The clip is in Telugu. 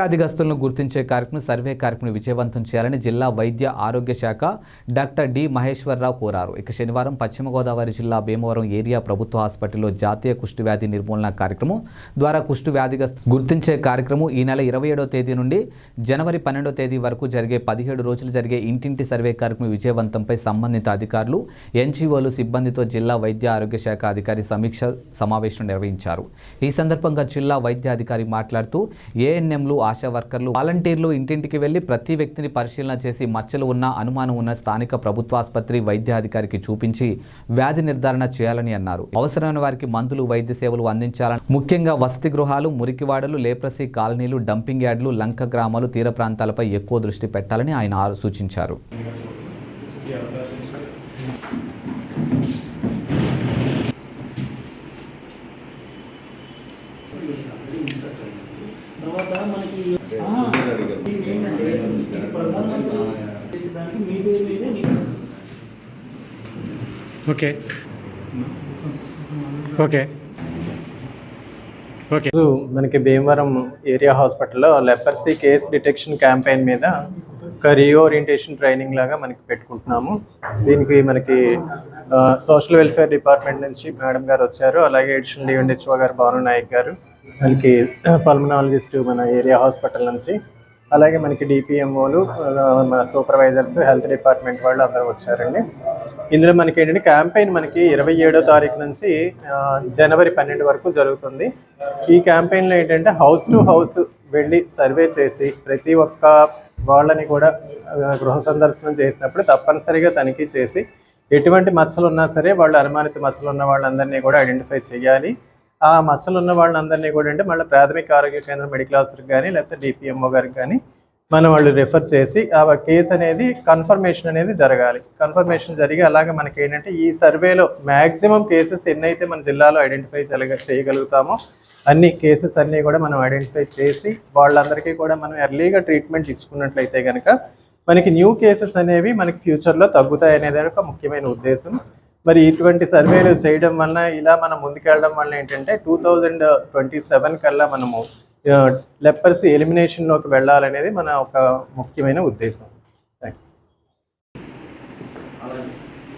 వ్యాధిగస్తులను గుర్తించే కార్యక్రమం సర్వే కార్యక్రమం విజయవంతం చేయాలని జిల్లా వైద్య ఆరోగ్య శాఖ డాక్టర్ డి మహేశ్వరరావు కోరారు. ఇక శనివారం పశ్చిమ గోదావరి జిల్లా భీమవరం ఏరియా ప్రభుత్వ హాస్పిటల్లో జాతీయ కుష్టు వ్యాధి నిర్మూలన కార్యక్రమం ద్వారా కుష్టు వ్యాధిగస్తు గుర్తించే కార్యక్రమం ఈ నెల ఇరవై ఏడో తేదీ నుండి జనవరి పన్నెండో తేదీ వరకు జరిగే పదిహేడు రోజులు జరిగే ఇంటింటి సర్వే కార్యక్రమం విజయవంతంపై సంబంధిత అధికారులు ఎన్జీఓలు సిబ్బందితో జిల్లా వైద్య ఆరోగ్య శాఖ అధికారి సమీక్ష సమావేశం నిర్వహించారు. ఈ సందర్భంగా జిల్లా వైద్యాధికారి మాట్లాడుతూ ఏఎన్ఎంలు ఆశా వర్కర్లు వాలంటీర్లు ఇంటింటికి వెళ్ళి ప్రతి వ్యక్తిని పరిశీలన చేసి మచ్చలు ఉన్న అనుమానం ఉన్న స్థానిక ప్రభుత్వ ఆసుపత్రి వైద్యాధికారికి చూపించి వ్యాధి నిర్ధారణ చేయాలని అన్నారు. అవసరమైన వారికి మందులు వైద్య సేవలు అందించాలని ముఖ్యంగా వసతి గృహాలు మురికివాడలు లేప్రసీ కాలనీలు డంపింగ్ యార్డులు లంక గ్రామాలు తీర ప్రాంతాలపై ఎక్కువ దృష్టి పెట్టాలని ఆయన సూచించారు. తర్వాత మనకి ప్రధానమంత్రి మీదే ఓకే. ఓకే. ఓకే. మనకి భీమవరం ఏరియా హాస్పిటల్లో లెపర్సీ కేస్ డిటెక్షన్ క్యాంపెయిన్ మీద ఒక రీఓరియంటేషన్ ట్రైనింగ్ లాగా మనకి పెట్టుకుంటున్నాము. దీనికి మనకి సోషల్ వెల్ఫేర్ డిపార్ట్మెంట్ నుంచి మేడం గారు వచ్చారు. అలాగే ఎడిషనల్ డిఎండిహెచ్ఓ గారు భాను నాయక్ గారు మనకి పల్మనాలజిస్ట్ మన ఏరియా హాస్పిటల్ నుంచి. అలాగే మనకి డిపిఎంఓలు మన సూపర్వైజర్స్ హెల్త్ డిపార్ట్మెంట్ వాళ్ళు అందరూ వచ్చారండి. ఇందులో మనకి ఏంటంటే క్యాంపెయిన్ మనకి ఇరవై ఏడో తారీఖు నుంచి జనవరి పన్నెండు వరకు జరుగుతుంది. ఈ క్యాంపెయిన్లో ఏంటంటే హౌస్ టు హౌస్ వెళ్ళి సర్వే చేసి ప్రతి ఒక్క వాళ్ళని కూడా గృహ సందర్శనం చేసినప్పుడు తప్పనిసరిగా తనిఖీ చేసి ఎటువంటి మచ్చలు ఉన్నా సరే వాళ్ళు అనుమానిత మచ్చలు ఉన్న వాళ్ళందరినీ కూడా ఐడెంటిఫై చేయాలి. ఆ మచ్చలు ఉన్న వాళ్ళందరినీ కూడా అంటే మళ్ళీ ప్రాథమిక ఆరోగ్య కేంద్రం మెడికల్ ఆఫీసర్కి కానీ లేకపోతే డిపిఎంఓ గారికి కానీ మనం వాళ్ళు రిఫర్ చేసి ఆ కేసు అనేది కన్ఫర్మేషన్ అనేది జరగాలి. కన్ఫర్మేషన్ జరిగి అలాగే మనకి ఏంటంటే ఈ సర్వేలో మ్యాక్సిమం కేసెస్ ఎన్నైతే మన జిల్లాలో ఐడెంటిఫై చేయగలుగుతామో అన్ని కేసెస్ అన్నీ కూడా మనం ఐడెంటిఫై చేసి వాళ్ళందరికీ కూడా మనం ఎర్లీగా ట్రీట్మెంట్ ఇచ్చుకున్నట్లయితే కనుక మనకి న్యూ కేసెస్ అనేవి మనకి ఫ్యూచర్లో తగ్గుతాయి అనేది ఒక ముఖ్యమైన ఉద్దేశం. మరి ఇటువంటి సర్వేలు చేయడం వల్ల ఇలా మనం ముందుకెళ్ళడం వల్ల ఏంటంటే టూ థౌజండ్ ట్వంటీ సెవెన్ కల్లా మనము లెప్పర్సీ ఎలిమినేషన్లోకి వెళ్ళాలనేది మన ఒక ముఖ్యమైన ఉద్దేశం.